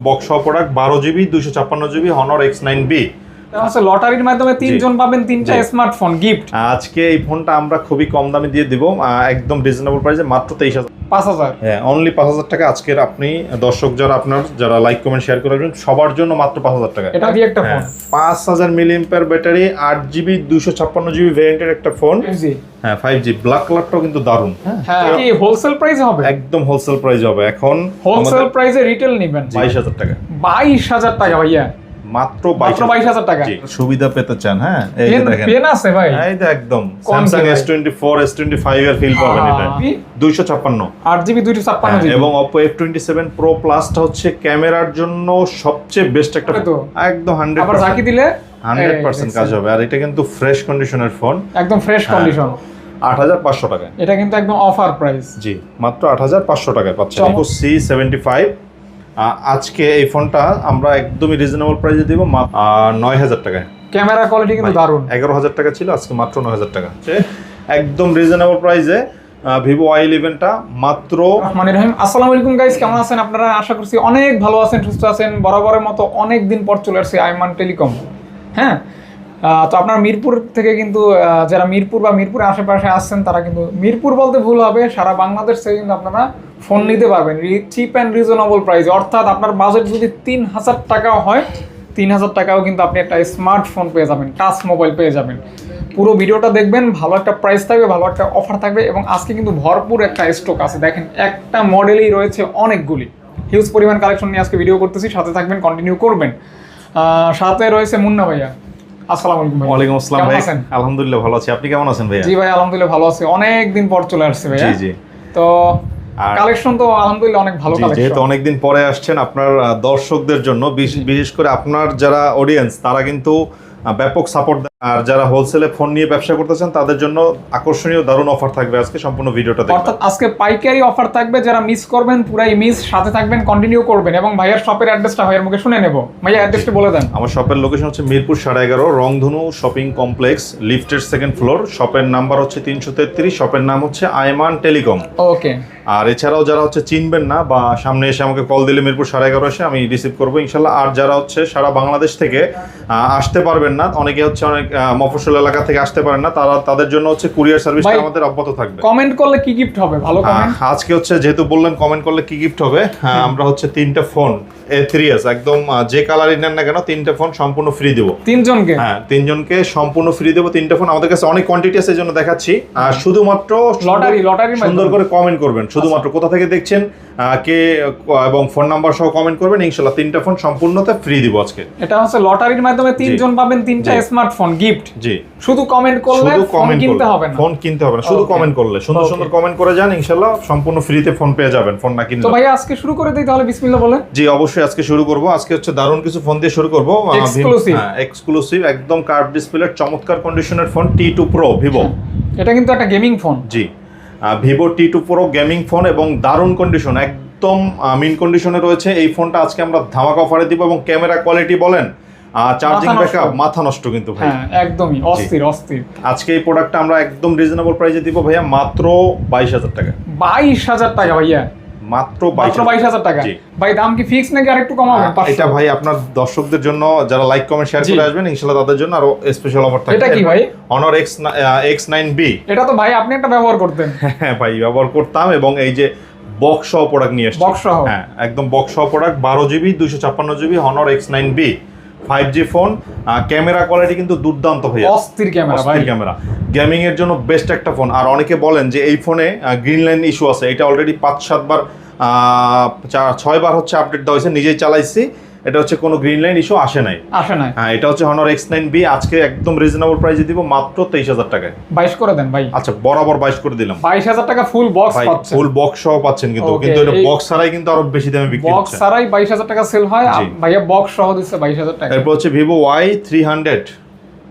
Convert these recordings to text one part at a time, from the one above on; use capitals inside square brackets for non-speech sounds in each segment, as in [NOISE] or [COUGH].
Box product বারো GB দুশো ছাপ্পান্ন GB Honor X nine B হচ্ছে লটারির মাধ্যমে তিনজন পাবেন তিনটা। স্মার্টফোন গিফট আজকে এই ফোনটা আমরা খুবই কম দামে দিয়ে দিব একদম রিজনেবল প্রাইসে মাত্র তেইশ হাজার। পাঁচ হাজার। হ্যাঁ অনলি পাঁচ হাজার টাকা। আজকের আপনি দর্শক যারা আপনার যারা লাইক কমেন্ট শেয়ার করবেন সবার জন্য মাত্র পাঁচ হাজার টাকা। এটা দিয়ে একটা ফোন হ্যাঁ পাঁচ হাজার মিলিয়ম্পের ব্যাটারি আট জিবি দুইশো ছাপ্পান্ন জিবি ভ্যারিয়েন্টের একটা ফোন জি হ্যাঁ ফাইভ জি ব্ল্যাক কালারটাও কিন্তু হ্যাঁ হ্যাঁ হোলসেল প্রাইস হবে? একদম হোলসেল প্রাইস হবে। এখন হোলসেল প্রাইসে রিটেল নেবেন। বাইশ হাজার টাকা। বাইশ হাজার টাকা ভাইয়া। মাত্র টাকা। সুবিধা পেতে চান হ্যাঁ? এই পেন দেখেন। পেন আছে ভাই। এই যে একদম। এর ফিল পাবেন এটা। কি? দুইশো ছাপ্পান্ন। আট জিবি দুইশো ছাপ্পান্ন হ্যাঁ, জিবি। এবং হচ্ছে ক্যামেরার জন্য সবচেয়ে বেস্ট একটা একদম হান্ড্রেড আবার ঝাঁকি দিলে? হান্ড্রেড এই, পার্সেন্ট দেখছেন। কাজ হবে। আর এটা কিন্তু ফ্রেশ কন্ডিশনের ফোন একদম ফ্রেশ হ্যাঁ। কন্ডিশন আট হাজার পাঁচশো টাকায়। এটা কিন্তু একদম অফার প্রাইস জি মাত্র আট হাজার পাঁচশো টাকায় পাচ্ছেন। সি সেভেন্টি ফাইভ আজকে এই ফোনটা আমরা একদমই রিজনেবল প্রাইসে দিব নয় হাজার টাকায়। ক্যামেরা কোয়ালিটি কিন্তু দারুণ। এগারো হাজার টাকা ছিল আজকে মাত্র নয় হাজার টাকা। সে একদম রিজনেবল প্রাইসে ভিভো ওয়াই ইলেভেনটা মাত্র মানে রহিম আসসালামু আলাইকুম গাইস কেমন আছেন আপনারা? আশা করছি অনেক ভালো আছেন সুস্থ আছেন। বরাবরের মতো অনেক দিন পর চলে আসছে আইমান টেলিকম। হ্যাঁ? তো আপনার মিরপুর থেকে কিন্তু যারা মিরপুর বা মিরপুরের আশেপাশে আসছেন তারা কিন্তু মিরপুর বলতে ভুল হবে সারা বাংলাদেশ থেকে কিন্তু আপনারা ফোন নিতে পারবেন। চিপ অ্যান্ড রিজনেবল প্রাইস অর্থাৎ আপনার বাজেট যদি তিন হাজার টাকাও হয় তিন হাজার টাকাও কিন্তু আপনি একটা স্মার্টফোন পেয়ে যাবেন টাচ মোবাইল পেয়ে যাবেন। পুরো ভিডিওটা দেখবেন ভালো একটা প্রাইস থাকবে ভালো একটা অফার থাকবে এবং আজকে কিন্তু ভরপুর একটা স্টক আছে। দেখেন একটা মডেলই রয়েছে অনেকগুলি। হিউজ পরিমাণ কালেকশন নিয়ে আজকে ভিডিও করতেছি সাথে থাকবেন কন্টিনিউ করবেন। সাথে রয়েছে মুন্না ভাইয়া। আসসালামু আলাইকুম ওয়ালাইকুম আসসালাম ভাই। আলহামদুলিল্লাহ ভালো আছি। আপনি কেমন আছেন ভাইয়া? জি ভাই আলহামদুলিল্লাহ ভালো আছি। অনেক দিন পর চলে আসছে ভাইয়া। জি জি। তো আর- কালেকশন তো আলহামদুলিল্লাহ অনেক ভালো যেহেতু অনেকদিন পরে আসছেন আপনার দর্শকদের জন্য বিশেষ করে আপনার যারা অডিয়েন্স তারা কিন্তু ব্যাপক সাপোর্ট আর যারা হোলসেলে ফোন নিয়ে ব্যবসা করতেছেন তাদের জন্য আকর্ষণীয় দারুণ অফার থাকবে আজকে সম্পূর্ণ ভিডিওটা দেখবেন। অর্থাৎ আজকে পাইকারি অফার থাকবে যারা মিস করবেন পুরাই মিস সাথে থাকবেন কন্টিনিউ করবেন এবং ভাইয়ার শপের অ্যাড্রেসটা ভাইয়ের মুখে শুনে নেব। ভাইয়া অ্যাড্রেসটা বলে দেন। আমার শপের লোকেশন হচ্ছে মিরপুর সাড়ে এগারো রংধনু শপিং কমপ্লেক্স লিফটের সেকেন্ড ফ্লোর শপের নাম্বার হচ্ছে তিনশো তেত্রিশ শপের নাম হচ্ছে আয়মান টেলিকম। ওকে আর এছাড়াও যারা হচ্ছে চিনবেন না বা সামনে এসে আমাকে কল দিলে মিরপুর সাড়ে এগারো এসে আমি রিসিভ করব ইনশাল্লাহ। আর যারা হচ্ছে সারা বাংলাদেশ থেকে আসতে পারবেন না। অনেকে হচ্ছে অনেক মফসল মফস্বল এলাকা থেকে আসতে পারেন না। তারা তাদের জন্য হচ্ছে কুরিয়ার সার্ভিসটা আমাদের অব্যাহত থাকবে। কমেন্ট করলে কি গিফট হবে? ভালো কমেন্ট আজকে হচ্ছে যেহেতু বললেন কমেন্ট করলে কি গিফট হবে? আমরা হচ্ছে তিনটা ফোন থ্রি এস একদম যে কালারই নেন না কেন তিনটা ফোন সম্পূর্ণ ফ্রি দেবো। তিনজনকে? হ্যাঁ তিনজনকে সম্পূর্ণ ফ্রি দেবো তিনটা ফোন আমাদের কাছে অনেক কোয়ান্টিটি আছে জন্য দেখাচ্ছি। আর শুধুমাত্র লটারি লটারি সুন্দর করে কমেন্ট করবেন। শুধুমাত্র কোথা থেকে দেখছেন কে এবং ফোন নাম্বার সহ কমেন্ট করবেন ইনশাল্লাহ তিনটা ফোন সম্পূর্ণতে ফ্রি দিব আজকে। এটা হচ্ছে লটারির মাধ্যমে তিনজন পাবেন তিনটা। স্মার্টফোন গিফট জি। শুধু কমেন্ট করলে শুধু কমেন্ট কিনতে হবে না। ফোন কিনতে হবে না শুধু কমেন্ট করলে। সুন্দর সুন্দর কমেন্ট করে যান ইনশাল্লাহ সম্পূর্ণ ফ্রিতে ফোন পেয়ে যাবেন ফোন না তো কিনলে ভাইয়া আজকে শুরু করে দিই তাহলে বিসমিল্লাহ বলে জি অবশ্যই। আজকে শুরু করব। আজকে হচ্ছে দারুণ কিছু ফোন দিয়ে শুরু করব। Exclusive. এক্সক্লুসিভ একদম কার্ভ ডিসপ্লে চমৎকার কন্ডিশনের phone T two pro Vivo এটা কিন্তু একটা গেমিং ফোন জি। Vivo T two pro gaming phone এবং দারুণ কন্ডিশন একদম মিন কন্ডিশনে রয়েছে। এই ফোনটা আজকে আমরা ধামাকা অফারে দিব এবং ক্যামেরা কোয়ালিটি বলেন চার্জিং ব্যাকআপ মাথা নষ্ট। কিন্তু ভাই। হ্যাঁ একদমই অস্থির অস্থির। আজকে এই প্রোডাক্টটা আমরা একদম রিজনেবল প্রাইসে দিব ভাইয়া মাত্র বাইশ হাজার টাকা। বাইশ হাজার টাকা ভাইয়া। মাত্র বাইশ মাত্র বাইশ হাজার টাকা। ভাই দাম কি ফিক্স নাকি আরেকটু কমাবেন এটা ভাই আপনার দর্শকদের জন্য যারা লাইক কমেন্ট শেয়ার করে আসবেন ইনশাল্লাহ তাদের জন্য আরও স্পেশাল অফার থাকবে এটা কি ভাই? অনর এক্স এক্স নাইন বি এটা তো ভাই আপনি একটা ব্যবহার করতেন। হ্যাঁ ভাই ব্যবহার করতাম এবং এই যে বক্স সহ প্রোডাক্ট নিয়ে এসেছি। বক্স সহ? হ্যাঁ একদম বক্স সহ প্রোডাক্ট বারো জিবি দুইশো ছাপ্পান্ন GB Honor X nine B five G phone camera quality কিন্তু দুর্দান্ত হয়ে অস্থির ক্যামেরা ভাই। ক্যামেরা গেমিং এর জন্য বেস্ট একটা ফোন আর অনেকে বলেন যে এই ফোনে গ্রিন লাইন ইস্যু আছে। এটা অলরেডি পাঁচ সাতবার ছয়বার হচ্ছে আপডেট দেওয়া হয়েছে নিজেই চালাইছি। এটা হচ্ছে কোনো গ্রিন লাইন ইস্যু আসে নাই। আসে নাই। হ্যাঁ এটা হচ্ছে হনর এক্স নাইন বি আজকে একদম রিজনেবল প্রাইসে দিব মাত্র তেইশ হাজার টাকায়। বাইশ করে দেন ভাই। আচ্ছা বরাবর বাইশ করে দিলাম। বাইশ হাজার টাকা ফুল বক্স ভাই পাচ্ছে ফুল বক্স সহ পাচ্ছেন কিন্তু কিন্তু এটা বক্স ছাড়াই কিন্তু আরও বেশি দামে বিক্রি বক্স ছাড়াই বাইশ হাজার টাকা সেল হয় ভাইয়া বক্স সহ দিচ্ছে বাইশ হাজার টাকা। এরপর হচ্ছে Vivo Y three hundred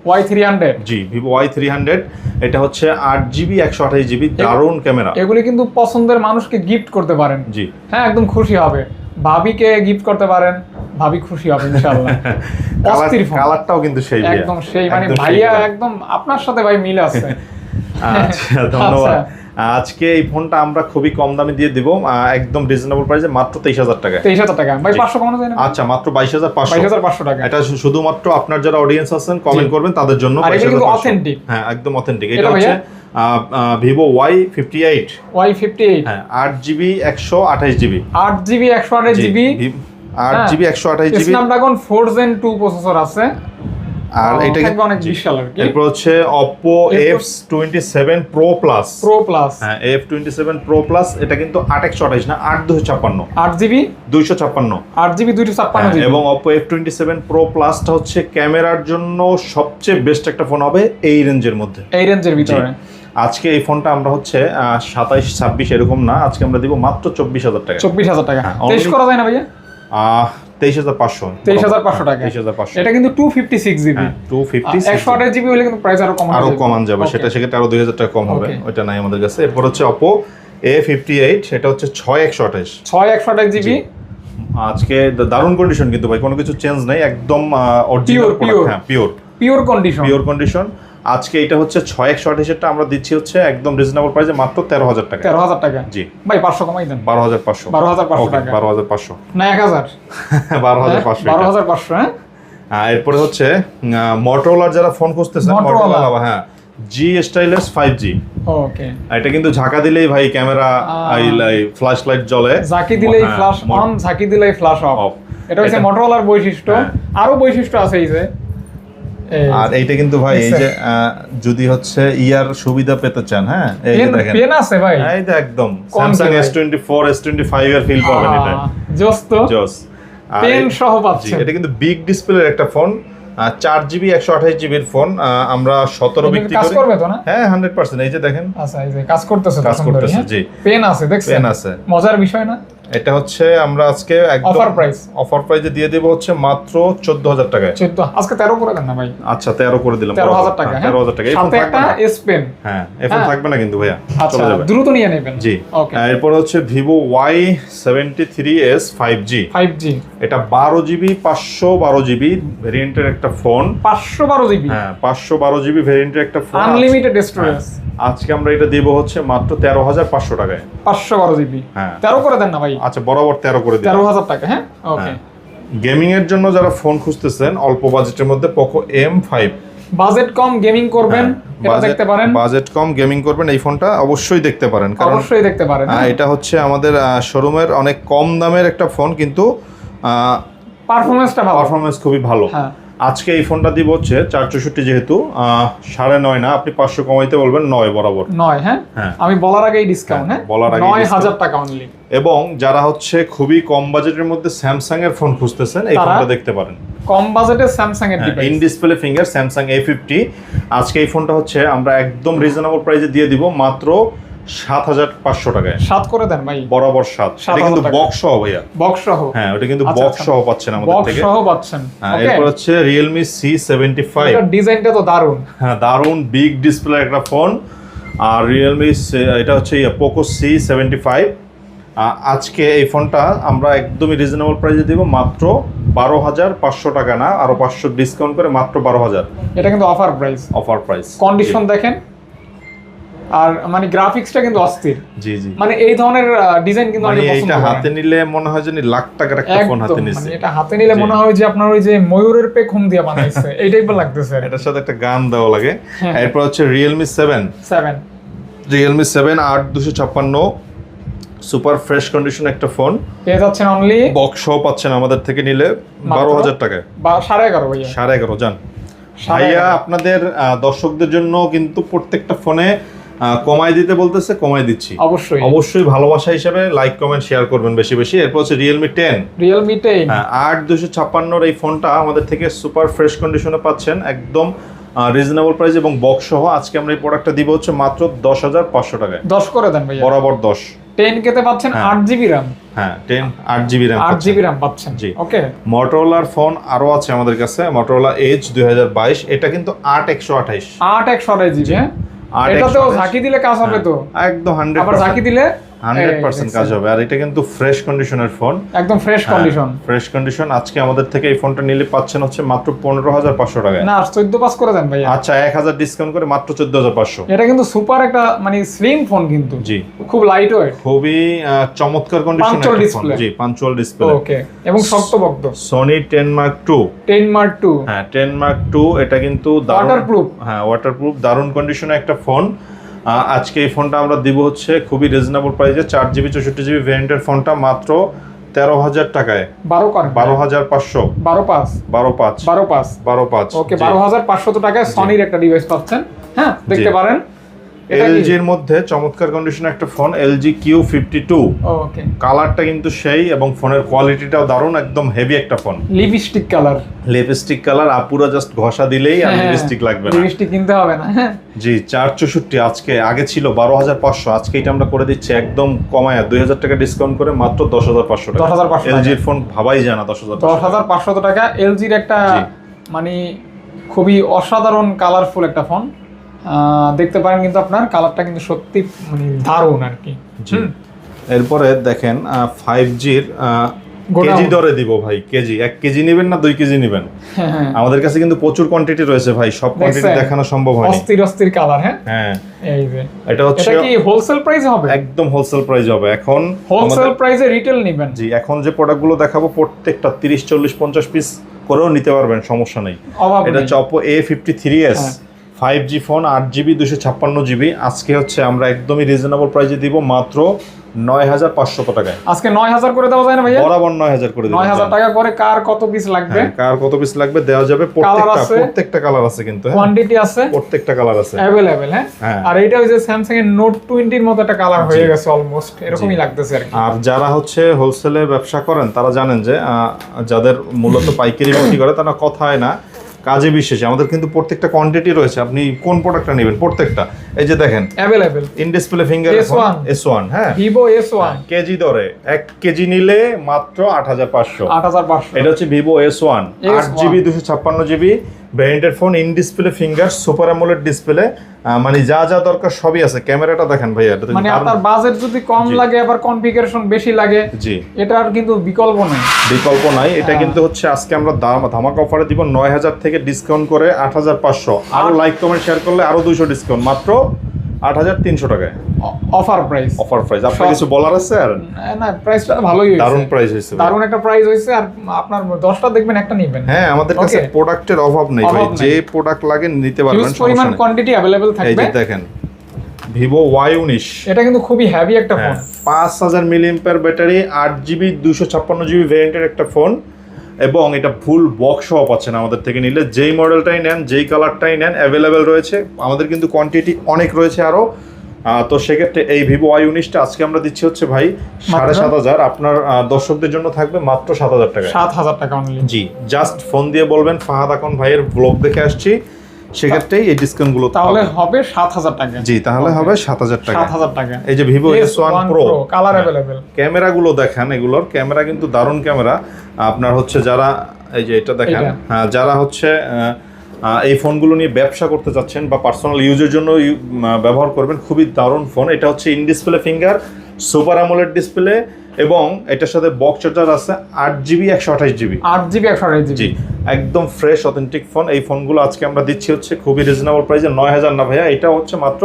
Y three hundred জি ভিভো ওয়াই থ্রি হান্ড্রেড এটা হচ্ছে আট জিবি একশো আঠাশ জিবি দারুণ ক্যামেরা। এগুলি কিন্তু পছন্দের মানুষকে গিফট করতে পারেন। জি। হ্যাঁ একদম খুশি হবে। ভাবিকে গিফট করতে পারেন ভাবি খুশি হবে ইনশাআল্লাহ। [LAUGHS] অস্থির কালারটাও কিন্তু সেই একদম সেই মানে ভাইয়া একদম আপনার সাথে ভাই মিল আছে। [LAUGHS] আচ্ছা [LAUGHS] ধন্যবাদ। আজকে এই ফোনটা আমরা খুবই কম দামে দিয়ে দিব একদম রিজনেবল প্রাইসে মাত্র তেইশ হাজার টাকায় তেইশ হাজার টাকা। ভাই। পাঁচশো কমানো যায় না আচ্ছা মাত্র বাইশ হাজার পাঁচশো। বাইশ হাজার পাঁচশো টাকা। এটা শুধুমাত্র আপনার যারা অডিয়েন্স আছেন কমেন্ট করবেন তাদের জন্য আর এটা 22,500 কিন্তু হ্যাঁ একদম অথেন্টিক এটা হচ্ছে? Vivo Y fifty eight. Y fifty eight. হ্যাঁ আট জিবি একশো আঠাইশ জিবি। আট জিবি একশো আঠাশ জিবি। আট হ্যাঁ। জিবি একশো আঠাইশ GB. Snapdragon four Gen two processor আছে। আর এটা থাকবে অনেক বিশাল আর কি। এরপর হচ্ছে twenty seven pro plus pro plus হ্যাঁ F twenty seven pro plus এটা কিন্তু আট একশো আঠাইশ না আট দুশো ছাপ্পান্ন। আট জিবি? দুইশো ছাপ্পান্ন। আট জিবি দুইশো ছাপ্পান্ন হ্যাঁ, জিবি। এবং Oppo F twenty seven pro প্লাসটা হচ্ছে ক্যামেরার জন্য সবচেয়ে বেস্ট একটা ফোন হবে এই রেঞ্জের মধ্যে। এই রেঞ্জের ভিতরে। আজকে এই ফোনটা আমরা হচ্ছে সাতাইশ ছাব্বিশ এরকম না আজকে আমরা দিব মাত্র চব্বিশ হাজার টাকা। চব্বিশ হাজার টাকা। হ্যাঁ, তেইশ করা যায় না ভাইয়া? তেইশ হাজার পাঁচশো। 23,500 টাকা। তেইশ হাজার পাঁচশো। এটা কিন্তু two fifty six GB two fifty একশো আঠাশ জিবি হলে কিন্তু প্রাইস আরও কম আরও কমান যাবে সেটা সেক্ষেত্রে আরও দুই হাজার টাকা কম হবে ওইটা নাই আমাদের কাছে। এরপর হচ্ছে অপো এ ফিফটি এইট সেটা হচ্ছে ছয় একশো আঠাশ। ছয় একশো আঠাশ জিবি আজকে দারুণ কন্ডিশন কিন্তু ভাই কোনো কিছু চেঞ্জ নাই একদম অরিজিনাল pure. হ্যাঁ pure pure condition pure condition আজকে এটা হচ্ছে ছয় একশো আঠাশেরটা আমরা দিচ্ছি হচ্ছে একদম রিজনেবল প্রাইসে মাত্র তেরো হাজার টাকা। তেরো হাজার টাকা? জি। ভাই পাঁচশো কমাই দেন। বারো হাজার পাঁচশো। 12,500 টাকা। বারো হাজার পাঁচশো। না এক হাজার। বারো হাজার পাঁচশো বারো হাজার পাঁচশো হ্যাঁ? এরপরে হচ্ছে মটোরোলার যারা ফোন খুঁজতেছেন Motorola। হ্যাঁ জি স্টাইলেস ফাইভ জি ওকে এটা কিন্তু ঝাঁকা দিলেই ভাই ক্যামেরা। ফ্ল্যাশ লাইট জ্বলে। ঝাঁকি দিলেই হ্যাঁ, ফ্লাশ মট- অন ঝাঁকি দিলেই ফ্লাশ অফ এটা হচ্ছে মোটরোলার বৈশিষ্ট্য। হ্যাঁ। আরও বৈশিষ্ট্য আছে এই যে আর এইটা কিন্তু ভাই এই যে যদি হচ্ছে ইয়ার সুবিধা পেতে চান হ্যাঁ? এই যে দেখেন। পেন আছে ভাই। এই যে একদম। এস টোয়েন্টি ফাইভ এর ফিল পাবেন এটা। জোস তো। জোস। পেন সহ পাচ্ছেন। এটা কিন্তু বিগ ডিসপ্লের একটা ফোন চার জিবি একশো আঠাশ জিবির ফোন আমরা সতেরো বিক্রি কাজ করি। করবে তো না? হ্যাঁ হান্ড্রেড পার্সেন্ট এই যে দেখেন। আচ্ছা এই যে কাজ করতেছে কাজ করতেছে, জি। পেন আছে দেখছেন? পেন আছে। মজার বিষয় না? এটা হচ্ছে আমরা আজকে একদম Offer price। অফার প্রাইসে দিয়ে দেবো হচ্ছে মাত্র চোদ্দ হাজার টাকায়। চোদ্দ আজকে তেরো করে দেন না ভাই? আচ্ছা তেরো করে দিলাম তেরো হাজার টাকা হ্যাঁ তেরো হাজার টাকা। এই ফোন থাকবে একটা না। এস পেন হ্যাঁ এই ফোন হ্যাঁ। থাকবে না কিন্তু ভাইয়া আচ্ছা দ্রুত নিয়ে নেবেন। জি। ওকে এরপর হচ্ছে ফাইভ জি ফাইভ জি এটা বারো জিবি পাঁচশো বারো জিবি ভেরিয়েন্টের একটা ফোন পাঁচশো বারো জিবি হ্যাঁ পাঁচশো বারো জিবি ভেরিয়েন্টের একটা ফোন আনলিমিটেড স্টোরেজ আজকে আমরা এটা দিব হচ্ছে মাত্র তেরো হাজার পাঁচশো টাকায়। পাঁচশো বারো জিবি হ্যাঁ। তেরো করে দেন না ভাই? আচ্ছা বরাবর তেরো করে তেরো হাজার টাকা হ্যাঁ? ওকে গেমিং এর জন্য যারা ফোন খুঁজতেছেন অল্প বাজেটের মধ্যে পোকো এম ফাইভ বাজেট কম গেমিং করবেন এটা দেখতে পারেন। বাজেট কম গেমিং করবেন এই ফোনটা অবশ্যই দেখতে পারেন। কারণ অবশ্যই দেখতে পারেন আহ, এটা হচ্ছে আমাদের শোরুমের অনেক কম দামের একটা ফোন কিন্তু পারফরমেন্সটা ভালো। পারফরমেন্স খুবই ভালো। হ্যাঁ। আজকে এই ফোনটা দিব হচ্ছে চার চৌষট্টি যেহেতু সাড়ে নয় না আপনি পাঁচশো কমাইতে বলবেন নয় বরাবর। নয় হ্যাঁ? হ্যাঁ। আমি বলার আগেই ডিসকাউন্ট হ্যাঁ হ্যাঁ, বলার আগেই নয়। হাজার টাকা অনলি এবং যারা হচ্ছে খুবই কম বাজেটের মধ্যে স্যামসাং এর ফোন খুঁজতেছেন এই ফোনটা দেখতে পারেন। কম বাজেটে স্যামসাং এর in display finger Samsung A fifty আজকে এই ফোনটা হচ্ছে আমরা একদম রিজনেবল প্রাইসে দিয়ে দিব মাত্র সাত হাজার পাঁচশো টাকায়। সাত করে দেন ভাই। বরাবর সাত। সাত কিন্তু বক্স সহ ভাইয়া। বক্স সহ হ্যাঁ ওটা কিন্তু আচ্ছা, বক্স আচ্ছা। সহ পাচ্ছেন আমাদের বক্স থেকে। সহ পাচ্ছেন। হ্যাঁ, এরপর হচ্ছে রিয়েলমি সি সেভেন্টি ফাইভ ডিজাইনটা তো দারুণ। হ্যাঁ দারুণ বিগ ডিসপ্লে একটা ফোন আর রিয়েলমি এটা হচ্ছে পোকো সি সেভেন্টি ফাইভ আজকে এই ফোনটা আমরা একদমই রিজনেবল প্রাইসে দিব মাত্র বারো হাজার পাঁচশো টাকা না আরও পাঁচশো ডিসকাউন্ট করে মাত্র বারো হাজার। এটা কিন্তু offer price offer price condition দেখেন। আর মানে গ্রাফিক্সটা কিন্তু অস্থির। জি জি। মানে এই ধরনের ডিজাইন কিন্তু মানে অনেকে পছন্দ করে হাতে নিলে মনে হয় জানি লাখ টাকার একটা ফোন হাতে একদম নিচ্ছে মানে এটা হাতে নিলে মনে হয় যে আপনার ওই যে ময়ূরের পেখ হুম দিয়ে বানাইছে [LAUGHS] এই টাইপের লাগতেছে এটার সাথে একটা গান দেওয়া লাগে। হ্যাঁ। এরপর হচ্ছে Realme seven seven Realme seven আট দুশো ছাপ্পান্ন সুপার ফ্রেশ কন্ডিশন একটা ফোন পেয়ে যাচ্ছেন অনলি বক্স সহ পাচ্ছেন আমাদের থেকে নিলে বারো হাজার টাকায়। সাড়ে এগারো ভাইয়া। সাড়ে এগারো যান। ভাইয়া আপনাদের দর্শকদের জন্য কিন্তু প্রত্যেকটা ফোনে কমাই দিতে বলতেছে কমাই দিচ্ছি। অবশ্যই। অবশ্যই ভালোবাসা হিসেবে লাইক কমেন্ট শেয়ার করবেন বেশি বেশি। এরপর হচ্ছে রিয়েলমি টেন রিয়েলমি টেন আট দুশো ছাপ্পান্নর এই ফোনটা আমাদের থেকে সুপার ফ্রেশ কন্ডিশনে পাচ্ছেন একদম রিজনেবল প্রাইস এবং বক্স সহ। আজকে আমরা এই প্রোডাক্টটা দিব হচ্ছে মাত্র দশ হাজার পাঁচশো টাকায়। দশ করে দেন ভাইয়া। বরাবর দশ। টেন কেতে পাচ্ছেন হ্যাঁ। আট জিবি র্যাম হ্যাঁ টেন আট জিবি র্যাম আট জিবি র্যাম পাচ্ছেন। জি। ওকে মটোরোলার ফোন আরও আছে আমাদের কাছে মটোরোলা এইচ দুই হাজার বাইশ। এটা কিন্তু আট একশো আঠাইশ। আট একশো আড়াই জিবি হ্যাঁ? আট এটাতেও ঝাঁকি দিলে কাজ হবে তো। একদম হান্ড্রেড আবার ঝাঁকি দিলে হান্ড্রেড এই পার্সেন্ট দেখছেন। কাজ হবে। আর এটা কিন্তু ফ্রেশ কন্ডিশনের ফোন একদম ফ্রেশ কন্ডিশন ফ্রেশ কন্ডিশন আজকে আমাদের থেকে এই ফোনটা নিলে পাচ্ছেন হচ্ছে মাত্র পনেরো হাজার পাঁচশো টাকায়। না চোদ্দ পাস করে দেন ভাইয়া। আচ্ছা এক হাজার ডিসকাউন্ট করে মাত্র চোদ্দ হাজার পাঁচশো। এটা কিন্তু সুপার একটা মানে স্লিম ফোন কিন্তু। জি। খুব লাইট ওয়েট খুবই চমৎকার কন্ডিশন Punctual display। জি পাঞ্চুয়াল ডিসপ্লে ওকে এবং শক্তপোক্ত Sony ten mark two ten mark two হ্যাঁ টেন মার্ক টু এটা কিন্তু দারুণ Waterproof। হ্যাঁ ওয়াটারপ্রুফ দারুণ কন্ডিশনে একটা ফোন আজকে এই ফোনটা আমরা দিব হচ্ছে খুবই রিজনেবল প্রাইসে চার জিবি চৌষট্টি জিবি ভ্যারিয়েন্টের ফোনটা মাত্র তেরো হাজার টাকায়। বারো বারো হাজার পাঁচশো। বারো পাঁচ। বারো পাঁচ। বারো পাঁচ। বারো পাঁচ। ওকে বারো হাজার পাঁচশো টাকায় সনির একটা ডিভাইস পাচ্ছেন। হ্যাঁ দেখতে পারেন। কি? এলজির মধ্যে চমৎকার কন্ডিশনে একটা phone LG Q fifty two okay. কালারটা কিন্তু সেই এবং ফোনের কোয়ালিটিটাও দারুণ একদম হেভি একটা phone lipstick colour lipstick colour আপুরা জাস্ট ঘষা দিলেই আর লিপস্টিক লাগবে না। লিপস্টিক কিনতে হবে না হ্যাঁ। জি চার চৌষট্টি আজকে আগে ছিল বারো হাজার পাঁচশো আজকে এটা আমরা করে দিচ্ছি একদম কমায় দুই হাজার টাকা ডিসকাউন্ট করে মাত্র দশ হাজার পাঁচশো টাকা। 10,500 টাকা। এলজির ফোন ভাবাই যায় না দশ হাজার দশ হাজার পাঁচশত টাকা এলজির একটা মানে খুবই অসাধারণ কালারফুল একটা ফোন দেখতে পারেন কিন্তু আপনার কালারটা কিন্তু সত্যি মানে দারুণ আর কি। এরপরে দেখেন ফাইভ জির। কেজি দরে দিব ভাই কেজি। এক কেজি নেবেন না দুই কেজি নেবেন? হ্যাঁ হ্যাঁ। আমাদের কাছে কিন্তু প্রচুর কোয়ান্টিটি রয়েছে ভাই সব কোয়ান্টিটি দেখানো সম্ভব হয়নি। অস্থির অস্থির কালার হ্যাঁ? হ্যাঁ। এই যে। এটা হচ্ছে এটা কি হোলসেল প্রাইস হবে? একদম হোলসেল প্রাইস হবে। এখন হোলসেল প্রাইসে রিটেল নেবেন? জি এখন যে প্রোডাক্টগুলো দেখাবো প্রত্যেকটা তিরিশ চল্লিশ পঞ্চাশ পিস করেও নিতে পারবেন সমস্যা নেই। এটা Oppo A fifty three S হ্যাঁ। ফাইভ জি ফোন আট জিবি দুশো ছাপ্পান্ন জিবি আজকে হচ্ছে আমরা একদমই রিজনেবল প্রাইসে দিব মাত্র নয় হাজার পাঁচশত টাকায়। আজকে নয় হাজার করে দেওয়া যায় না ভাইয়া? বরাবর নয় হাজার করে নয় হাজার টাকা করে কার কত পিস লাগবে? হ্যাঁ, কার কত পিস লাগবে দেওয়া যাবে। প্রত্যেকটা প্রত্যেকটা কালার আছে কিন্তু হ্যাঁ। কোয়ান্টিটি আছে? প্রত্যেকটা কালার আছে। অ্যাভেলেবেল হ্যাঁ। আর এটা স্যামসাং এর নোট টোয়েন্টির মতো একটা কালার হয়ে গেছে অলমোস্ট এরকমই লাগতেছে আর আর যারা হচ্ছে হোলসেলে ব্যবসা করেন তারা জানেন যে যাদের মূলত পাইকারি বিক্রি করে তারা কথায় না। কাজে বিশেষে। আমাদের কিন্তু প্রত্যেকটা কোয়ান্টিটি রয়েছে। আপনি কোন প্রোডাক্টটা নেবেন? প্রত্যেকটা। এই যে দেখেন available in display finger S1 S1 হ্যাঁ? Vivo S1 হ্যাঁ, কেজি দরে। 1 কেজি নিলে মাত্র 8500 8500 এটা হচ্ছে Vivo S1 8GB 256GB ব্র্যান্ডের phone in display finger super AMOLED display মানে যা যা দরকার সবই আছে। ক্যামেরাটা দেখেন ভাই এটা মানে আপনার বাজেট যদি কম লাগে আবার কনফিগারেশন বেশি লাগে জি। আর কিন্তু বিকল্প নাই। বিকল্প নাই। এটা হ্যাঁ। কিন্তু হচ্ছে আজকে আমরা দাম ধামাকা অফারে দিব 9000 থেকে ডিসকাউন্ট করে 8500 আর লাইক কমেন্ট শেয়ার করলে আরও 200 ডিসকাউন্ট মাত্র আট হাজার তিনশো টাকায়। অফার প্রাইস অফার প্রাইস আপনার কিছু বলার আছে আর? না প্রাইসটা ভালোই দারুণ প্রাইস হয়েছে দারুণ একটা প্রাইস হয়েছে আর আপনার দশটা দেখবেন একটা নেবেন। হ্যাঁ আমাদের কাছে প্রোডাক্টের অভাব নেই ভাই। যে প্রোডাক্ট লাগে নিতে পারবেন পরিমাণ। কোয়ান্টিটি অ্যাভেলেবেল এই যে দেখেন ভিভো ওয়াই উনিশ। এটা কিন্তু খুবই হেভি একটা ফোন হ্যাঁ পাঁচ হাজার মিলিয়াম্পার ব্যাটারি আট জিবি দুশো ছাপ্পান্ন জিবি ভ্যারিয়েন্টের একটা ফোন এবং এটা ফুল বক্স সহ পাচ্ছেন আমাদের থেকে নিলে। যেই মডেলটাই নেন যেই কালারটাই নেন অ্যাভেলেবেল রয়েছে। আমাদের কিন্তু কোয়ান্টিটি অনেক রয়েছে আরও তো সেক্ষেত্রে এই ভিভো আই উনিশটা আজকে আমরা দিচ্ছি হচ্ছে ভাই সাড়ে সাত হাজার। আপনার দর্শকদের জন্য থাকবে মাত্র সাত হাজার টাকা। সাত হাজার টাকা জি জাস্ট ফোন দিয়ে বলবেন। ফাহাদ আকন ভাইয়ের ব্লগ দেখে আসছি। সেক্ষেত্রেই এই ডিসকাউন্টগুলো তাহলে হবে সাত হাজার টাকা। জি তাহলে হবে সাত হাজার টাকা। সাত হাজার টাকা। এই যে Vivo S one pro colour available ক্যামেরাগুলো দেখেন এগুলোর। ক্যামেরা কিন্তু দারুণ ক্যামেরা। আপনার হচ্ছে যারা এই যে এটা দেখেন হ্যাঁ যারা হচ্ছে এই ফোনগুলো নিয়ে ব্যবসা করতে চাচ্ছেন বা পার্সোনাল ইউজের জন্য ব্যবহার করবেন খুবই দারুণ ফোন। এটা হচ্ছে in display finger super AMOLED display এবং এটার সাথে বক্স চার্জার আছে আট জিবি একশো আঠাশ জিবি আট জিবি একশো আঠাশ জি জিবি একদম ফ্রেশ অথেন্টিক ফোন এই ফোনগুলো আজকে আমরা দিচ্ছি হচ্ছে খুবই রিজনেবল প্রাইসে নয় হাজার না ভাইয়া এটা হচ্ছে মাত্র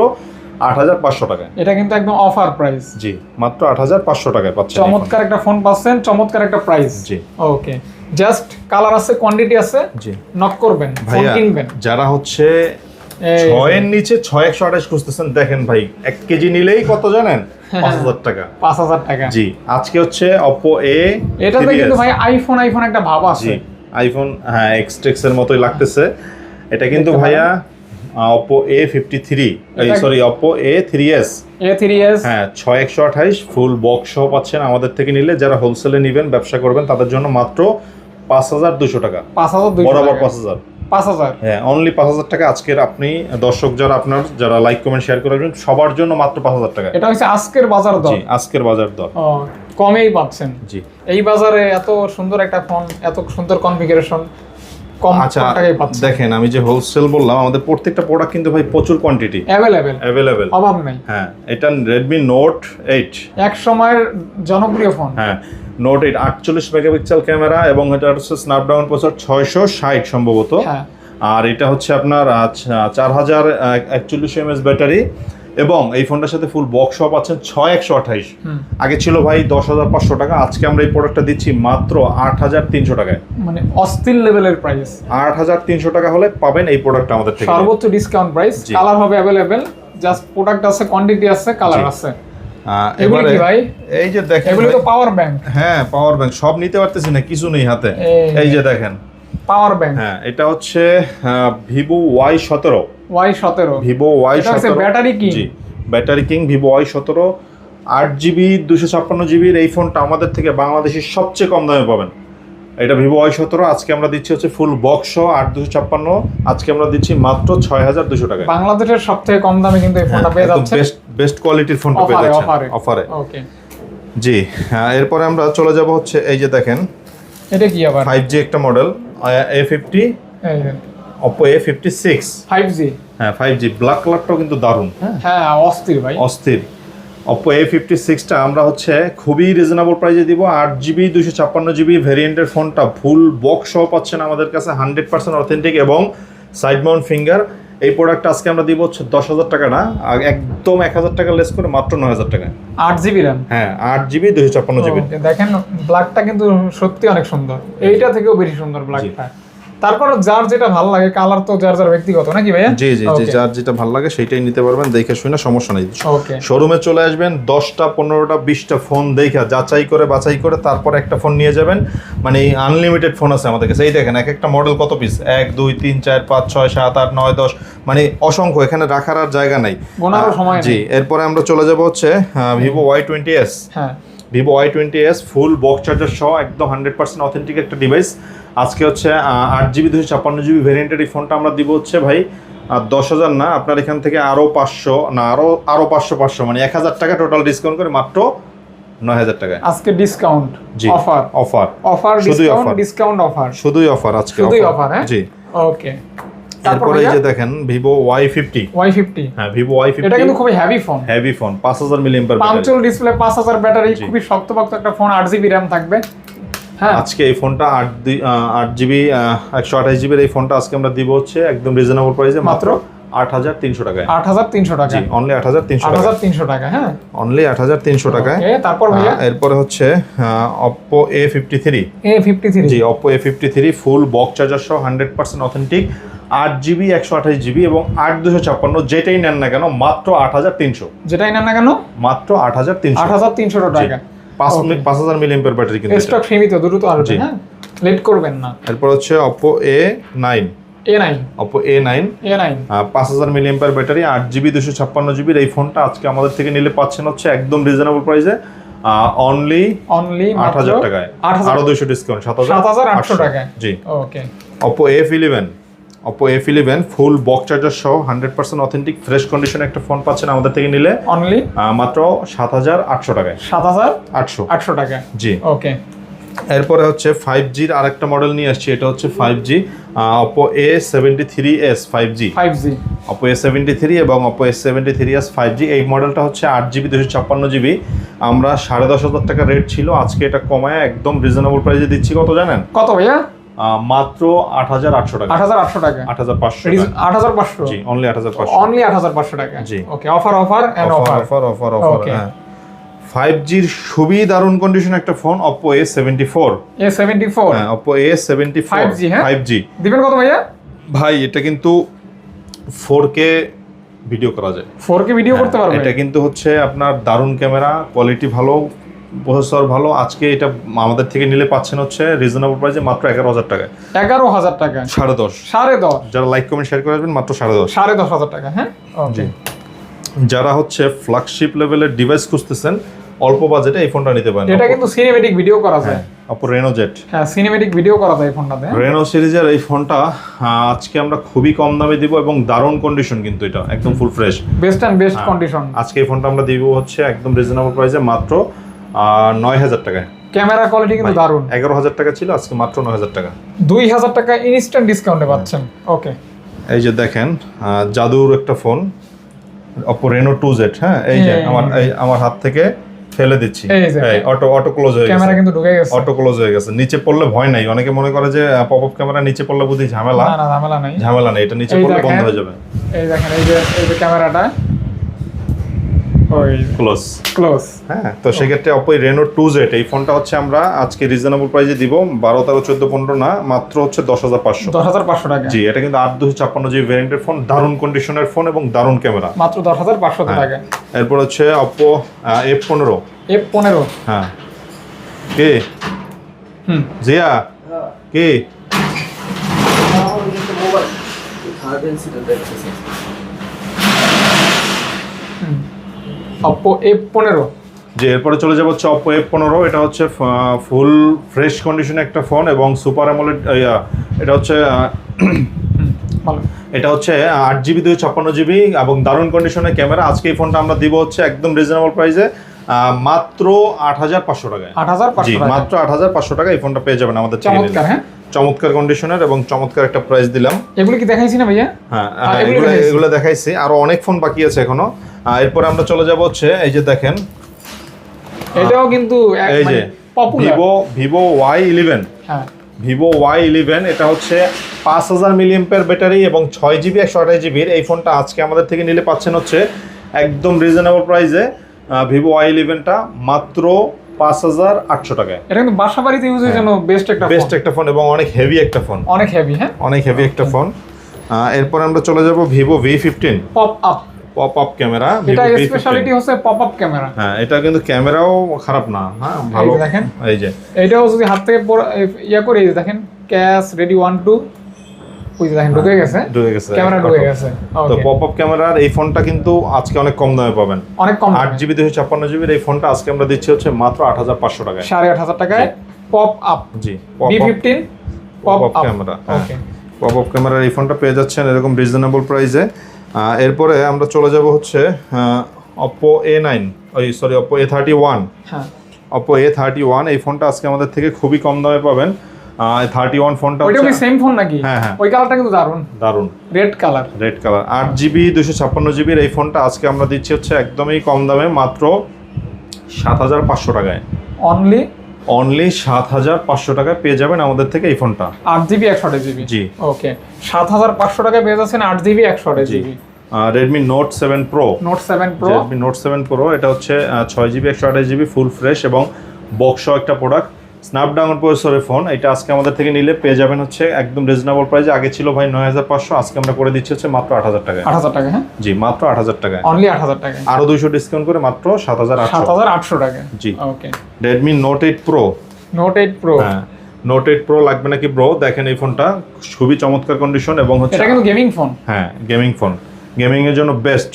আট হাজার পাঁচশো টাকায়। এটা কিন্তু একদম অফার প্রাইস জি মাত্র আট হাজার পাঁচশো টাকায় পাচ্ছেন চমৎকার একটা ফোন পাচ্ছেন চমৎকার একটা প্রাইস জি। ওকে জাস্ট কালার আছে কোয়ান্টিটি আছে জি। নক করবেন ফোন ভাইয়া কিনবেন। যারা হচ্ছে। ছয়ের নিচে ছয় একশো আঠাশ খুঁজতেছেন। দেখেন ভাই এক কেজি নিলেই কত জানেন? পাঁচ হাজার টাকা। পাঁচ হাজার টাকা। জি আজকে হচ্ছে অপো এ এটাতে কিন্তু ভাই আইফোন আইফোন একটা ভাব আছে। আইফোন হ্যাঁ এক্সটেক্স এর মতোই লাগতেছে। এটা কিন্তু ভাইয়া Oppo A fifty three sorry Oppo A three S A three S হ্যাঁ ছয় একশো আঠাইশ ফুল বক্স সহ পাচ্ছেন আমাদের থেকে নিলে। যারা হোলসেলে নেবেন ব্যবসা করবেন তাদের জন্য মাত্র পাঁচ হাজার দুশো টাকা। পাঁচ হাজার দুইশো বরাবর পাঁচ হাজার। পাঁচ হাজার। হ্যাঁ অনলি পাঁচ হাজার টাকা আজকের আপনি দর্শক যারা আপনার যারা লাইক কমেন্ট শেয়ার করে রাখবেন সবার জন্য মাত্র পাঁচ হাজার টাকা। এটা হচ্ছে আজকের বাজার দর। আজকের বাজার দর। কমেই পাচ্ছেন। জি। এই বাজারে এত সুন্দর একটা ফোন এত সুন্দর কনফিগারেশন কম আচ্ছা টাকায় পাচ্ছে। দেখেন আমি যে হোলসেল বললাম আমাদের প্রত্যেকটা প্রোডাক্ট কিন্তু ভাই প্রচুর কোয়ান্টিটি অ্যাভেলেবেল অ্যাভেলেবেল অভাব নেই। হ্যাঁ এটা রেডমি নোট এইট এক সময়ের জনপ্রিয় ফোন হ্যাঁ নোট এইট আটচল্লিশ মেগাপিক্সেল ক্যামেরা এবং এটা হচ্ছে স্ন্যাপড্রাগন প্রসেসর ছয়শো ষাট সম্ভবত। হ্যাঁ। আর এটা হচ্ছে আপনার আচ্ছা, চার হাজার একচল্লিশ এমএস ব্যাটারি এবং এই ফোনটার সাথে ফুল বক্স সহ পাচ্ছেন ছয় একশো আঠাইশ। আগে ছিল ভাই দশ হাজার পাঁচশো টাকা আজকে আমরা এই প্রোডাক্টটা দিচ্ছি মাত্র আট হাজার তিনশো টাকায়। মানে অস্থির লেভেলের প্রাইস আট হাজার তিনশো টাকা হলে পাবেন এই প্রোডাক্টটা আমাদের থেকে। সর্বোচ্চ ডিসকাউন্ট প্রাইস কালার হবে অ্যাভেলেবেল জাস্ট প্রোডাক্ট আছে কোয়ান্টিটি আছে কালার আছে। এবারে ভাই? এই যে দেখেন এগুলো ভাই, তো পাওয়ার ব্যাংক হ্যাঁ পাওয়ার ব্যাংক সব নিতে পারতেছি না কিছু নেই হাতে। এই যে দেখেন। Power bank. হ্যাঁ এটা হচ্ছে ভিভো ওয়াই সতেরো। ওয়াই সতেরো। ভিভো ওয়াই সতেরো। battery king। জি ব্যাটারি কিং ভিভো ওয়াই সতেরো। আট জিবি দুশো ছাপ্পান্ন জিবির এই ফোনটা আমাদের থেকে বাংলাদেশের সবচেয়ে কম দামে পাবেন। এটা ভিভো ওয়াই সতেরো। আজকে আমরা দিচ্ছি হচ্ছে ফুল বক্স আট দুশো ছাপ্পান্ন। আজকে আমরা দিচ্ছি মাত্র ছয় হাজার দুশো টাকা বাংলাদেশের সব থেকে কম দামে কিন্তু এই ফোনটা পেয়ে যাচ্ছে। বেস্ট বেস্ট কোয়ালিটির ফোনটা পেয়ে অফারে যাচ্ছেন অফারে অফারে ওকে জি হ্যাঁ এরপরে আমরা চলে যাব হচ্ছে এই যে দেখেন এটা কি আবার? ফাইভ জি একটা model A fifty Oppo A fifty six five G হ্যাঁ ফাইভ জি ব্ল্যাক কালারটাও কিন্তু দারুণ। হ্যাঁ হ্যাঁ অস্থির ভাই। অস্থির। অপো এ ফিফটি সিক্সটা আমরা হচ্ছে খুবই রিজনেবল প্রাইসে দিব। আট জিবি দুশো ছাপ্পান্ন জিবি ভেরিয়েন্টের ফোনটা ফুল বক্স সহ পাচ্ছেন আমাদের কাছে। হান্ড্রেড পার্সেন্ট অথেন্টিক এবং সাইড মাউন্ট ফিঙ্গার এই প্রোডাক্ট আজকে আমরা দিব হচ্ছে দশ হাজার টাকা না একদম এক হাজার টাকা লেস করে মাত্র নয় হাজার টাকা আট জিবি র্যাম? হ্যাঁ আট জিবি দুশো ছাপ্পান্ন জিবি। দেখেন ব্ল্যাকটা কিন্তু সত্যি অনেক সুন্দর। এইটা থেকেও বেশি সুন্দর ব্ল্যাকটা তারপর যার যেটা ভালো লাগে কালার তো যার যার ব্যক্তিগত নাকি ভাইয়া? জি জি জি যার যেটা ভালো লাগে সেটাই নিতে পারবেন দেখে শুনে সমস্যা নেই। শোরুমে চলে আসবেন দশটা পনেরোটা বিশটা ফোন দেখে যাচাই করে বাছাই করে তারপর একটা ফোন নিয়ে যাবেন। মানে আনলিমিটেড ফোন আছে আমাদের কাছে। এই দেখেন এক একটা মডেল কত পিস এক দুই তিন চার পাঁচ ছয় সাত আট নয় দশ মানে অসংখ্য এখানে রাখার আর জায়গা নাই। জি এরপরে আমরা চলে যাব হচ্ছে ভিভো ওয়াই টোয়েন্টি এস হ্যাঁ। Vivo Y twenty S full box charger সহ একদম হান্ড্রেড পার্সেন্ট অথেন্টিক একটা ডিভাইস আজকে হচ্ছে আট জিবি দুশো ছাপ্পান্ন জিবি ভ্যারিয়েন্টের এই ফোনটা আমরা দিব হচ্ছে ভাই আর দশ হাজার না আপনার এখান থেকে আরও পাঁচশো না আরও আরও পাঁচশো পাঁচশো মানে এক হাজার টাকা টোটাল ডিসকাউন্ট করে মাত্র নয় হাজার টাকায়। আজকে ডিসকাউন্ট জি অফার অফার অফার শুধুই offer। ডিসকাউন্ট অফার শুধুই অফার আজকে শুধুই offer, হ্যাঁ? জি। ওকে তারপর এই যে দেখেন Vivo Y fifty Y fifty হ্যাঁ ভিভো ওয়াই এটা ফিফটি কিন্তু খুবই হেভি ফোন হেভি ফোন পাঁচ হাজার মিলিয়ন পাঞ্চল ডিসপ্লে পাঁচ হাজার ব্যাটারি। খুবই শক্তপোক্ত একটা ফোন আট জিবি র্যাম থাকবে। আজকে এই ফোনটা আট দুই আট জিবি একশো আঠাশ জিবির এই ফোনটা আজকে আমরা দিব হচ্ছে একদম রিজনেবল প্রাইসে মাত্র? আট হাজার তিনশো টাকায়। আট হাজার তিনশো টাকা অনলি আট হাজার তিনশো হাজার তিনশো টাকা হ্যাঁ। অনলি আট হাজার তিনশো টাকায়। তারপর এরপরে হচ্ছে Oppo A fifty three A fifty three G Oppo A fifty three full box charger সহ হান্ড্রেড পার্সেন্ট অথেন্টিক আট জিবি একশো আঠাশ জিবি এবং আট দুশো ছাপ্পান্ন যেটাই নেন না কেন মাত্র আট হাজার তিনশো। যেটাই নেন না কেন? মাত্র আট হাজার তিনশো। আট হাজার তিনশো টাকা। পাঁচ. পাঁচ হাজার মিলিয়ন ব্যাটারি কিন্তু। স্টক সীমিত দ্রুত আসবে হ্যাঁ? লেট করবেন না। এরপর হচ্ছে Oppo A nine A nine Oppo A nine A nine পাঁচ হাজার মিলিয়ন ব্যাটারি আট জিবি দুশো ছাপ্পান্ন জিবির এই ফোনটা আজকে আমাদের থেকে নিলে পাচ্ছেন হচ্ছে একদম রিজনেবল প্রাইসে অনলি অনলি আট হাজার টাকায়। আরও দুইশো ডিসকাউন্ট সাত সাত হাজার আটশো টাকায়। জি। Okay Oppo F eleven Oppo F eleven full box charger সহ হান্ড্রেড পার্সেন্ট অথেন্টিক ফ্রেশ কন্ডিশনে একটা ফোন পাচ্ছেন আমাদের থেকে নিলে। অনলি মাত্র সাত হাজার আটশো টাকায়। সাত হাজার আটশো। আটশো টাকা জি। ওকে এরপরে হচ্ছে ফাইভ জির আরেকটা মডেল নিয়ে আসছি এটা হচ্ছে five G Oppo A seventy three S five G five G Oppo A seventy three এবং Oppo S seventy three S five G এই মডেলটা হচ্ছে আট জিবি দুশো ছাপ্পান্ন জিবি আমরা সাড়ে দশ হাজার টাকা রেট ছিল আজকে এটা কমায় একদম রিজনেবল প্রাইসে দিচ্ছি। কত জানেন? কত ভাইয়া? মাত্র আট হাজার আটশো টাকা। আট হাজার আটশো টাকা। আট হাজার পাঁচশো আট হাজার পাঁচশো? জি অনলি আট হাজার পাঁচশো। অনলি আট হাজার পাঁচশো টাকা। জি। Okay offer offer offer offer offer offer হ্যাঁ। ফাইভ জির খুবই দারুণ কন্ডিশন একটা phone Oppo A seventy four A seventy four হ্যাঁ Oppo A seventy four 5G, হ্যাঁ? ফাইভ জি দিবেন কত ভাইয়া? ভাই এটা কিন্তু ফোর কে ভিডিও করা যায়। ফোর কে ভিডিও করতে পারবে এটা কিন্তু হচ্ছে আপনার দারুণ ক্যামেরা কোয়ালিটি ভালো প্রসেসর ভালো আজকে এটা আমাদের থেকে নিলে পাচ্ছেন হচ্ছে রিজনেবল প্রাইসে মাত্র এগারো হাজার টাকায়। এগারো হাজার টাকা। সাড়ে দশ। সাড়ে দশ। যারা লাইক কমেন্ট শেয়ার করে আসবেন মাত্র সাড়ে দশ। সাড়ে দশ হাজার টাকা হ্যাঁ? যারা হচ্ছে ফ্ল্যাগশিপ লেভেলের ডিভাইস খুঁজতেছেন অল্প বাজেটে এই ফোনটা নিতে পারেন। এটা কিন্তু সিনেমেটিক ভিডিও করা যায়। অপো রেনো জেট হ্যাঁ সিনেমেটিক ভিডিও করা যায় এই ফোনটাতে হ্যাঁ? রেনো সিরিজের এই ফোনটা আজকে আমরা খুবই কম দামে দিব এবং দারুণ কন্ডিশন কিন্তু এটা একদম full fresh best and best হ্যাঁ। কন্ডিশন আজকে এই ফোনটা আমরা দিব হচ্ছে একদম রিজনেবল প্রাইসে মাত্র নয় হাজার টাকায় ক্যামেরা কোয়ালিটি কিন্তু দারুণ। এগারো হাজার টাকা ছিল আজকে মাত্র নয় হাজার টাকা। দুই হাজার টাকা ইনস্ট্যান্ট ডিসকাউন্টে পাচ্ছেন। ওকে এই যে দেখেন জাদুর একটা phone Oppo Reno two Z হ্যাঁ এই যে হ্যাঁ। আমার এই। আমার হাত থেকে ফেলে দিচ্ছি। অটো অটো ক্লোজ হয়ে ক্যামেরা কিন্তু ঢুকে গেছে। অটো ক্লোজ হয়ে গেছে। নিচে পড়লে ভয় নাই। অনেকে মনে করে যে পপ আপ ক্যামেরা নিচে পড়লে বুঝি ঝামেলা। না ঝামেলা নাই। ঝামেলা নেই এটা নিচে পড়লে বন্ধ হয়ে যাবে। এই দেখেন এই যে এই যে ক্যামেরাটা। ওই ক্লোজ ক্লোজ হ্যাঁ তো সেক্ষেত্রে অপো রেনো টু জেড এই ফোনটা হচ্ছে আমরা আজকে রিজনেবল প্রাইসে দিব বারো তেরো চোদ্দ পনেরো না মাত্র হচ্ছে দশ হাজার পাঁচশো। দশ হাজার পাঁচশো টাকা। জি এটা কিন্তু আট দুশো ছাপ্পান্ন জিবি ভ্যারিয়েন্টের ফোন দারুণ কন্ডিশনের ফোন এবং দারুণ ক্যামেরা মাত্র দশ হাজার পাঁচশো হ্যাঁ। টাকা। এরপর হচ্ছে অপো এফ পনেরো। এফ পনেরো। হ্যাঁ। কে? হুম। জিয়া? কে? অপ্পো এফ পনেরো। যে এরপরে চলে যাব হচ্ছে অপো এফ পনেরো। এটা হচ্ছে ফুল ফ্রেশ কন্ডিশনে একটা ফোন এবং সুপার অ্যামোলেড এটা হচ্ছে এটা হচ্ছে আট জিবি দুই ছাপ্পান্ন জিবি এবং দারুণ কন্ডিশনের ক্যামেরা আজকে এই ফোনটা আমরা দিব হচ্ছে একদম রিজনেবল প্রাইসে মাত্র আট হাজার পাঁচশো টাকায়। আট হাজার মাত্র আট হাজার পাঁচশো টাকা এই ফোনটা পেয়ে যাবেন আমাদের চমৎকার হ্যাঁ? চমৎকার কন্ডিশনের এবং চমৎকার একটা প্রাইস দিলাম। এগুলো কি দেখাইছি না ভাইয়া? হ্যাঁ হ্যাঁ, এগুলো এগুলো দেখাইছি। আরও অনেক ফোন বাকি আছে এখনও। এরপরে আমরা চলে যাব হচ্ছে এই যে দেখেন এটাও কিন্তু এই যে ভিভো ভিভো ওয়াই ইলেভেন হ্যাঁ। ভিভো ওয়াই ইলেভেন এটা হচ্ছে পাঁচ হাজার মিলিয়াম্পের ব্যাটারি এবং ছয় জিবি একশো আঠাশ জিবির এই ফোনটা আজকে আমাদের থেকে নিলে পাচ্ছেন হচ্ছে একদম রিজনেবল প্রাইসে ভিভো ওয়াই ইলেভেনটা মাত্র পাঁচ হাজার আটশো টাকায়। এটা কিন্তু বাসা বাড়িতে ইউজের জন্য বেস্ট একটা বেস্ট একটা ফোন এবং অনেক হেভি একটা ফোন অনেক হেভি হ্যাঁ। অনেক হেভি একটা ফোন এরপর আমরা চলে যাব Vivo V fifteen pop up pop up camera এটা স্পেশালিটি হচ্ছে পপ আপ ক্যামেরা হ্যাঁ এটা কিন্তু ক্যামেরাও খারাপ না হ্যাঁ ভালো। দেখেন। এই যে। এটাও যদি হাত থেকে ইয়া করে দেখেন ক্যাশ রেডি ওয়ান টু ওই যে দেখেন ঢুকে গেছে। ঢুকে গেছে ক্যামেরা ঢুকে গেছে। তো পপ আপ ক্যামেরার এই ফোনটা কিন্তু আজকে অনেক কম দামে পাবেন। অনেক কম। আট জিবি দুশো ছাপ্পান্ন জিবির এই ফোনটা আজকে আমরা দিচ্ছি হচ্ছে মাত্র আট হাজার পাঁচশো টাকায়। সাড়ে আট হাজার টাকায় pop up G B fifteen pop up camera pop up ক্যামেরার এই ফোনটা পেয়ে যাচ্ছেন এরকম রিজনেবল প্রাইসে এরপরে আমরা চলে যাব হচ্ছে অপো এ নাইন ওই sorry Oppo A thirty one হ্যাঁ। অপো এ থার্টি ওয়ান এই ফোনটা আজকে আমাদের থেকে খুবই কম দামে পাবেন। থার্টি ওয়ান ফোনটা ওইটা কি সেম ফোন নাকি? হ্যাঁ, হ্যাঁ। ওই কালারটা কিন্তু দারুণ দারুণ। রেড কালার রেড কালার আট জিবি দুশো ছাপ্পান্ন জিবির এই ফোনটা আজকে আমরা দিচ্ছি হচ্ছে একদমই কম দামে মাত্র সাত হাজার পাঁচশো টাকায়। অনলি অনলি সাত হাজার পাঁচশো টাকায় পেয়ে যাবেন আমাদের থেকে এই ফোনটা। আট জিবি একশো আট জিবি? জি। ওকে। সাত হাজার পাঁচশো টাকায় পেয়ে যাচ্ছেন আট জিবি একশো GB? Redmi Note seven Pro Note seven Pro Redmi Note seven Pro এটা হচ্ছে ছয় জিবি একশো আঠাশ জিবি ফুল ফ্রেশ এবং বক্স একটা প্রোডাক্ট স্ন্যাপড্রাগন প্রসেসরের ফোন এটা আজকে আমাদের থেকে নিলে পেয়ে যাবেন হচ্ছে একদম রিজনেবল প্রাইসে আগে ছিল ভাই নয় হাজার পাঁচশো আজকে আমরা করে দিচ্ছি হচ্ছে মাত্র আট হাজার টাকায়। আট হাজার টাকা হ্যাঁ? জি মাত্র আট হাজার টাকায়। অনলি আট হাজার টাকা আরও দুইশো ডিসকাউন্ট করে মাত্র সাত হাজার সাত হাজার আটশো টাকা জি। Okay Redmi Note eight Pro Note eight Pro হ্যাঁ। নোট এইট প্রো লাগবে নাকি ব্রো দেখেন এই ফোনটা খুবই চমৎকার কন্ডিশন এবং হচ্ছে এটা কিন্তু গেমিং ফোন হ্যাঁ গেমিং ফোন গেমিং এর জন্য বেস্ট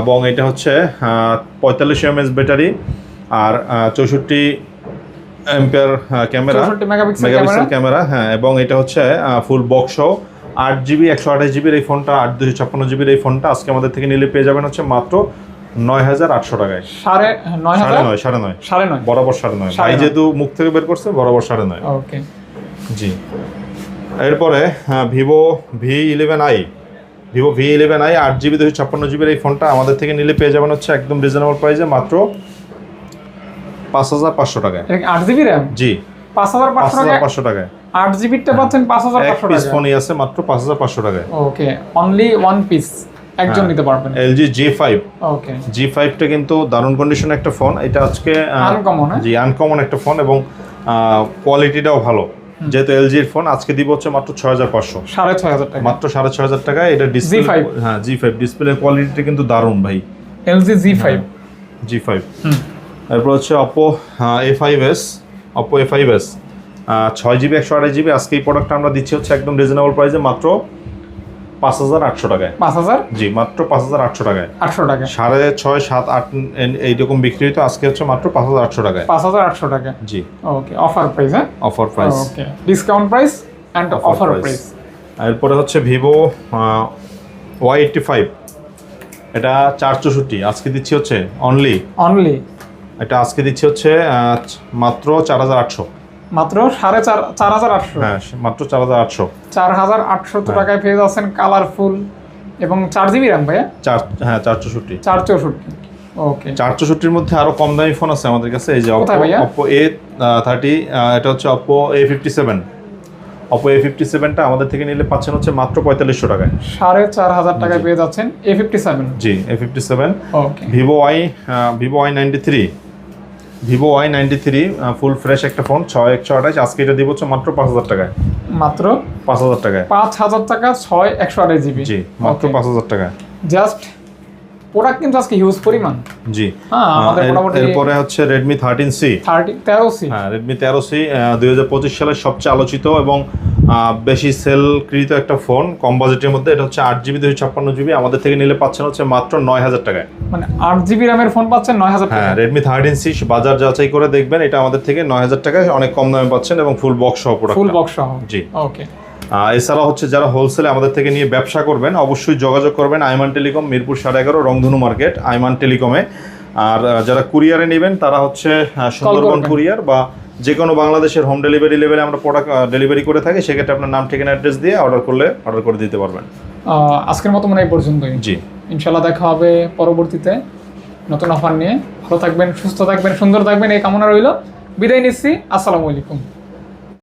এবং এটা হচ্ছে পঁয়তাল্লিশ এমএস ব্যাটারি আর চৌষট্টি এম্পিয়ার ক্যামেরা মেগাপিক্সেল ক্যামেরা। হ্যাঁ এবং এটা হচ্ছে ফুল বক্স আট জিবি একশো আঠাশ জিবির এই ফোনটা আট দুশো ছাপ্পান্ন জিবির এই ফোনটা আজকে আমাদের থেকে নিলে পেয়ে যাবেন হচ্ছে মাত্র নয় হাজার আটশো টাকায়। সাড়ে নয় সাড়ে নয় সাড়ে নয়। সাড়ে নয়। বরাবর সাড়ে নয়। সাড়ে ভাই যেহেতু মুখ থেকে বের করছে বরাবর সাড়ে নয়। ওকে। জি। এরপরে Vivo V eleven i. Vivo V eleven i আট জিবি দুশো ছাপ্পান্ন জিবির এই ফোনটা আমাদের থেকে নিলে পেয়ে যাবেন হচ্ছে একদম রিজনেবল প্রাইসে মাত্র পাঁচ হাজার পাঁচশো টাকায়। আট জিবি র্যাম? জি। পাঁচ হাজার পাঁচ পাঁচশো টাকা টাকায়। আট জিবিটা পাচ্ছেন পাঁচ হাজার পাঁচশো টাকা ফোনই আছে মাত্র পাঁচ হাজার পাঁচশো টাকায়। ওকে অনলি ওয়ান পিস একজন হ্যাঁ। নিতে পারবেন। জি ফাইভ ওকে। জি ফাইভটা কিন্তু দারুণ কন্ডিশন একটা ফোন এটা আজকে Uncommon, হ্যাঁ? জি আনকমন একটা ফোন এবং কোয়ালিটিটাও ভালো। যেহেতু এলজির ফোন আজকে দিব হচ্ছে মাত্র ছয় হাজার পাঁচশো। সাড়ে ছয় হাজার টাকা। মাত্র সাড়ে ছয় হাজার টাকায়। এটা ডিসপ্লে G5 হ্যাঁ জি ফাইভ ডিসপ্লে কোয়ালিটিটা কিন্তু দারুণ ভাই। LG G five G five হুম। তারপর হচ্ছে Oppo A five S Oppo A five S ছয় জিবি একশো আড়াই জিবি আজকে এই প্রোডাক্টটা আমরা দিচ্ছি হচ্ছে একদম রিজনেবল প্রাইসে মাত্র পাঁচ হাজার আটশো টাকায়। পাঁচ হাজার? জি মাত্র পাঁচ হাজার আটশো টাকায়। আটশো টাকা সাড়ে ছয় সাত আট এইরকম বিক্রি হতো আজকে হচ্ছে মাত্র পাঁচ হাজার আটশো টাকায়। পাঁচ হাজার আটশো টাকা জি। ওকে অফার প্রাইস হ্যাঁ? Offer price okay discount price and offer price এরপরে হচ্ছে ভিভো ওয়াই এইটটি ফাইভ এটা চার চৌষট্টি। আজকে দিচ্ছি হচ্ছে অনলি অনলি এটা আজকে দিচ্ছি হচ্ছে মাত্র চার হাজার আটশো। মাত্র সাড়ে চার চার হাজার আটশো? হ্যাঁ মাত্র চার হাজার আটশো। চার হাজার আটশো হ্যাঁ। টাকায় পেয়ে যাচ্ছেন কালারফুল এবং চার জিবি র্যাম ভাইয়া? চার হ্যাঁ চার চৌষট্টি। চার চৌষট্টি ওকে। চার চৌষট্টির মধ্যে আরও কম দামি ফোন আছে আমাদের কাছে এই যে? অপো এ থার্টি এটা হচ্ছে Oppo A fifty seven Oppo A fifty সেভেনটা আমাদের থেকে নিলে পাচ্ছেন হচ্ছে মাত্র পঁয়তাল্লিশশো টাকায়। সাড়ে চার হাজার টাকায় পেয়ে যাচ্ছেন A fifty seven G A fifty seven okay. Vivo Y Vivo Y ninety three Vivo Y ninety three full fresh একটা ফোন ছয় একশো আঠাশ। আজকে এটা দিব হচ্ছে মাত্র পাঁচ হাজার টাকায়। মাত্র? পাঁচ হাজার টাকায়। পাঁচ হাজার টাকা ছয় একশো আঠাশ জিবি। জি মাত্র পাঁচ হাজার টাকায়। জাস্ট প্রোডাক্ট কিন্তু আজকে হিউজ পরিমাণ। জি। হ্যাঁ এরপরে হচ্ছে রেডমি থার্টিন সি তেরো সি হ্যাঁ রেডমি তেরো সি দুই হাজার পঁচিশ সালের সবচেয়ে আলোচিত এবং বেশি সেলকৃত একটা ফোন কম বাজেটের মধ্যে এটা হচ্ছে আট জিবি দুশো ছাপ্পান্ন জিবি। আমাদের থেকে নিলে পাচ্ছেন হচ্ছে মাত্র নয় হাজার টাকায়। মানে আট জিবি র্যামের ফোন পাচ্ছেন নয় হাজার টাকা। হ্যাঁ রেডমি থার্টিন সি বাজার যাচাই করে দেখবেন এটা আমাদের থেকে নয় হাজার টাকায় অনেক কম দামে পাচ্ছেন এবং ফুল বক্স সহ ফুল বক্স সহ। জি। ওকে এছাড়া হচ্ছে যারা হোলসেলে আমাদের থেকে নিয়ে ব্যবসা করবেন অবশ্যই যোগাযোগ করবেন আইমান টেলিকম মিরপুর সাড়ে এগারো রংধনু মার্কেট আইমান টেলিকমে। আর যারা কুরিয়ারে নেবেন তারা হচ্ছে সুন্দরবন কুরিয়ার বা যে কোনো বাংলাদেশের হোম ডেলিভারি লেভেলে আমরা প্রোডাক্ট ডেলিভারি করে থাকি সেক্ষেত্রে আপনার নাম ঠিকানা অ্যাড্রেস দিয়ে অর্ডার করলে অর্ডার করে দিতে পারবেন। আজকের মতো মনে হয় এই পর্যন্তই। জি। ইনশাল্লাহ দেখা হবে পরবর্তীতে নতুন অফার নিয়ে। ভালো থাকবেন, সুস্থ থাকবেন, সুন্দর থাকবেন, এই কামনা রইল। বিদায় নিচ্ছি। আসসালামু আলাইকুম।